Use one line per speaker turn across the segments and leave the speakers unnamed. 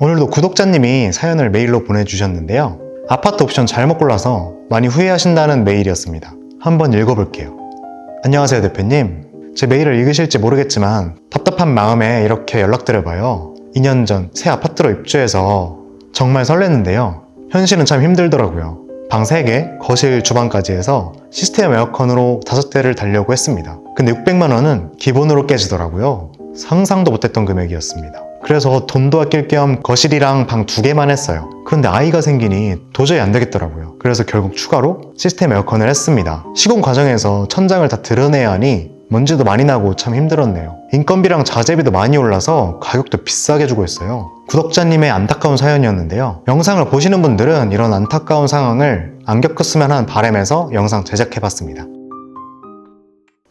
오늘도 구독자님이 사연을 메일로 보내주셨는데요. 아파트 옵션 잘못 골라서 많이 후회하신다는 메일이었습니다. 한번 읽어볼게요. 안녕하세요, 대표님. 제 메일을 읽으실지 모르겠지만 답답한 마음에 이렇게 연락드려봐요. 2년 전 새 아파트로 입주해서 정말 설렜는데요. 현실은 참 힘들더라고요. 방 3개, 거실, 주방까지 해서 시스템 에어컨으로 5대를 달려고 했습니다. 근데 600만 원은 기본으로 깨지더라고요. 상상도 못했던 금액이었습니다. 그래서 돈도 아낄 겸 거실이랑 방 두 개만 했어요. 그런데 아이가 생기니 도저히 안 되겠더라고요. 그래서 결국 추가로 시스템 에어컨을 했습니다. 시공 과정에서 천장을 다 드러내야 하니 먼지도 많이 나고 참 힘들었네요. 인건비랑 자재비도 많이 올라서 가격도 비싸게 주고 있어요. 구독자님의 안타까운 사연이었는데요. 영상을 보시는 분들은 이런 안타까운 상황을 안 겪었으면 하는 바람에서 영상 제작해봤습니다.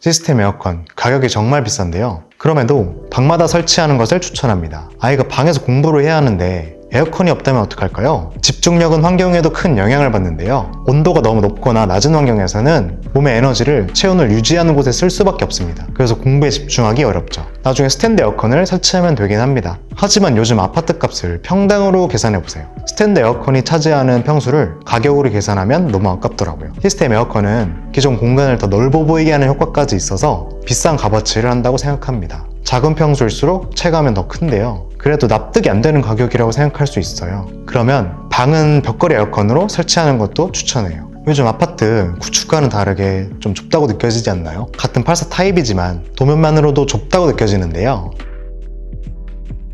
시스템 에어컨 가격이 정말 비싼데요. 그럼에도 방마다 설치하는 것을 추천합니다. 아이가 방에서 공부를 해야 하는데 에어컨이 없다면 어떡할까요? 집중력은 환경에도 큰 영향을 받는데요. 온도가 너무 높거나 낮은 환경에서는 몸의 에너지를 체온을 유지하는 곳에 쓸 수밖에 없습니다. 그래서 공부에 집중하기 어렵죠. 나중에 스탠드 에어컨을 설치하면 되긴 합니다. 하지만 요즘 아파트 값을 평당으로 계산해 보세요. 스탠드 에어컨이 차지하는 평수를 가격으로 계산하면 너무 아깝더라고요. 시스템 에어컨은 기존 공간을 더 넓어 보이게 하는 효과까지 있어서 비싼 값어치를 한다고 생각합니다. 작은 평수일수록 체감은 더 큰데요. 그래도 납득이 안 되는 가격이라고 생각할 수 있어요. 그러면 방은 벽걸이 에어컨으로 설치하는 것도 추천해요. 요즘 아파트 구축과는 다르게 좀 좁다고 느껴지지 않나요? 같은 84 타입이지만 도면만으로도 좁다고 느껴지는데요.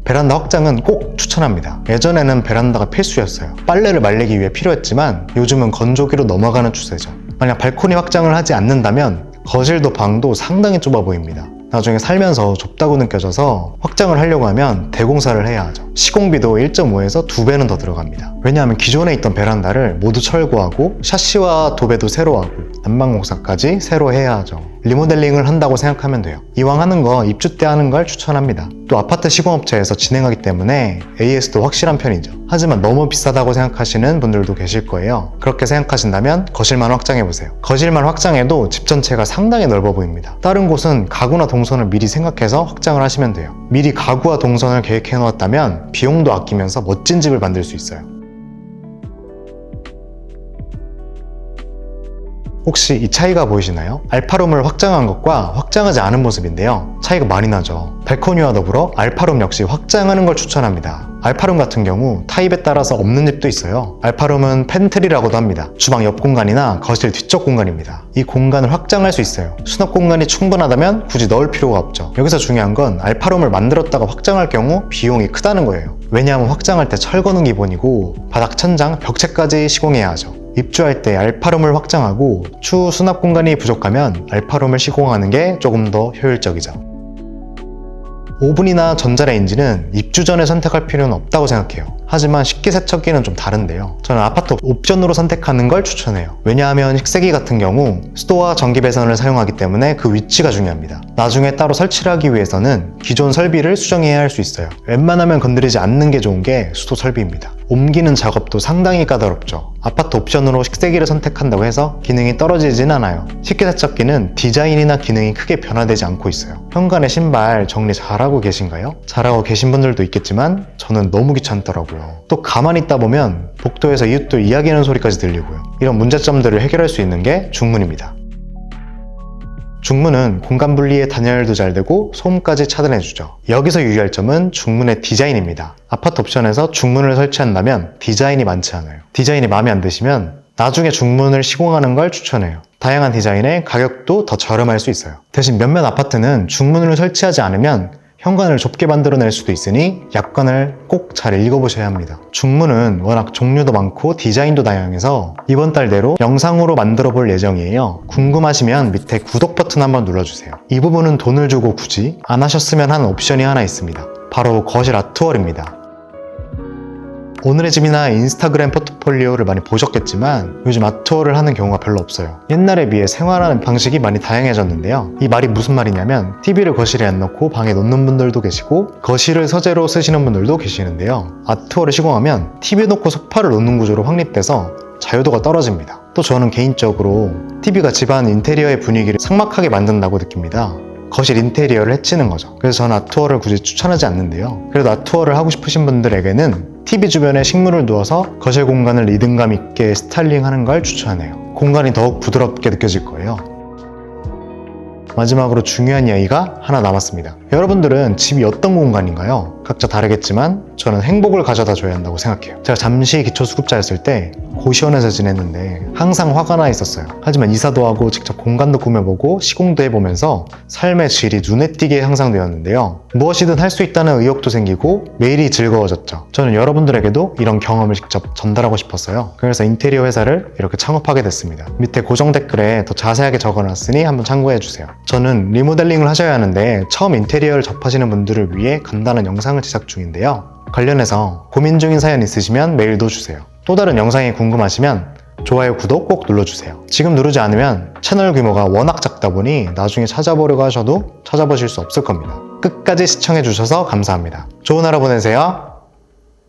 베란다 확장은 꼭 추천합니다. 예전에는 베란다가 필수였어요. 빨래를 말리기 위해 필요했지만 요즘은 건조기로 넘어가는 추세죠. 만약 발코니 확장을 하지 않는다면 거실도 방도 상당히 좁아 보입니다. 나중에 살면서 좁다고 느껴져서 확장을 하려고 하면 대공사를 해야 하죠. 시공비도 1.5에서 2배는 더 들어갑니다. 왜냐하면 기존에 있던 베란다를 모두 철거하고 샤시와 도배도 새로 하고 난방 공사까지 새로 해야 하죠. 리모델링을 한다고 생각하면 돼요. 이왕 하는 거 입주 때 하는 걸 추천합니다. 또 아파트 시공업체에서 진행하기 때문에 AS도 확실한 편이죠. 하지만 너무 비싸다고 생각하시는 분들도 계실 거예요. 그렇게 생각하신다면 거실만 확장해 보세요. 거실만 확장해도 집 전체가 상당히 넓어 보입니다. 다른 곳은 가구나 동선을 미리 생각해서 확장을 하시면 돼요. 미리 가구와 동선을 계획해 놓았다면 비용도 아끼면서 멋진 집을 만들 수 있어요. 혹시 이 차이가 보이시나요? 알파룸을 확장한 것과 확장하지 않은 모습인데요. 차이가 많이 나죠. 발코니와 더불어 알파룸 역시 확장하는 걸 추천합니다. 알파룸 같은 경우 타입에 따라서 없는 집도 있어요. 알파룸은 팬트리라고도 합니다. 주방 옆 공간이나 거실 뒤쪽 공간입니다. 이 공간을 확장할 수 있어요. 수납 공간이 충분하다면 굳이 넣을 필요가 없죠. 여기서 중요한 건 알파룸을 만들었다가 확장할 경우 비용이 크다는 거예요. 왜냐하면 확장할 때 철거는 기본이고 바닥, 천장, 벽체까지 시공해야 하죠. 입주할 때 알파룸을 확장하고 추후 수납 공간이 부족하면 알파룸을 시공하는 게 조금 더 효율적이죠. 오븐이나 전자레인지는 입주 전에 선택할 필요는 없다고 생각해요. 하지만 식기 세척기는 좀 다른데요. 저는 아파트 옵션으로 선택하는 걸 추천해요. 왜냐하면 식세기 같은 경우 수도와 전기 배선을 사용하기 때문에 그 위치가 중요합니다. 나중에 따로 설치를 하기 위해서는 기존 설비를 수정해야 할 수 있어요. 웬만하면 건드리지 않는 게 좋은 게 수도 설비입니다. 옮기는 작업도 상당히 까다롭죠. 아파트 옵션으로 식세기를 선택한다고 해서 기능이 떨어지진 않아요. 식기세척기는 디자인이나 기능이 크게 변화되지 않고 있어요. 현관에 신발 정리 잘하고 계신가요? 잘하고 계신 분들도 있겠지만 저는 너무 귀찮더라고요. 또 가만히 있다 보면 복도에서 이웃들 이야기하는 소리까지 들리고요. 이런 문제점들을 해결할 수 있는 게 중문입니다. 중문은 공간 분리에 단열도 잘 되고 소음까지 차단해주죠. 여기서 유의할 점은 중문의 디자인입니다. 아파트 옵션에서 중문을 설치한다면 디자인이 많지 않아요. 디자인이 마음에 안 드시면 나중에 중문을 시공하는 걸 추천해요. 다양한 디자인에 가격도 더 저렴할 수 있어요. 대신 몇몇 아파트는 중문을 설치하지 않으면 현관을 좁게 만들어낼 수도 있으니 약관을 꼭 잘 읽어보셔야 합니다. 중문은 워낙 종류도 많고 디자인도 다양해서 이번 달 내로 영상으로 만들어 볼 예정이에요. 궁금하시면 밑에 구독 버튼 한번 눌러주세요. 이 부분은 돈을 주고 굳이 안 하셨으면 하는 옵션이 하나 있습니다. 바로 거실 아트월입니다. 오늘의 집이나 인스타그램 포트폴리오를 많이 보셨겠지만 요즘 아트월을 하는 경우가 별로 없어요. 옛날에 비해 생활하는 방식이 많이 다양해졌는데요. 이 말이 무슨 말이냐면 TV를 거실에 안 넣고 방에 놓는 분들도 계시고 거실을 서재로 쓰시는 분들도 계시는데요. 아트월을 시공하면 TV 놓고 소파를 놓는 구조로 확립돼서 자유도가 떨어집니다. 또 저는 개인적으로 TV가 집안 인테리어의 분위기를 삭막하게 만든다고 느낍니다. 거실 인테리어를 해치는 거죠. 그래서 저는 아트월을 굳이 추천하지 않는데요. 그래도 아트월을 하고 싶으신 분들에게는 TV 주변에 식물을 두어서 거실 공간을 리듬감 있게 스타일링하는 걸 추천해요. 공간이 더욱 부드럽게 느껴질 거예요. 마지막으로 중요한 이야기가 하나 남았습니다. 여러분들은 집이 어떤 공간인가요? 각자 다르겠지만 저는 행복을 가져다 줘야 한다고 생각해요. 제가 잠시 기초수급자였을 때 고시원에서 지냈는데 항상 화가 나 있었어요. 하지만 이사도 하고 직접 공간도 꾸며보고 시공도 해보면서 삶의 질이 눈에 띄게 향상되었는데요. 무엇이든 할 수 있다는 의욕도 생기고 매일이 즐거워졌죠. 저는 여러분들에게도 이런 경험을 직접 전달하고 싶었어요. 그래서 인테리어 회사를 이렇게 창업하게 됐습니다. 밑에 고정 댓글에 더 자세하게 적어놨으니 한번 참고해주세요. 저는 리모델링을 하셔야 하는데 처음 인테리어를 접하시는 분들을 위해 간단한 영상을 제작 중인데요. 관련해서 고민 중인 사연 있으시면 메일도 주세요. 또 다른 영상이 궁금하시면 좋아요, 구독 꼭 눌러주세요. 지금 누르지 않으면 채널 규모가 워낙 작다 보니 나중에 찾아보려고 하셔도 찾아보실 수 없을 겁니다. 끝까지 시청해주셔서 감사합니다. 좋은 하루 보내세요.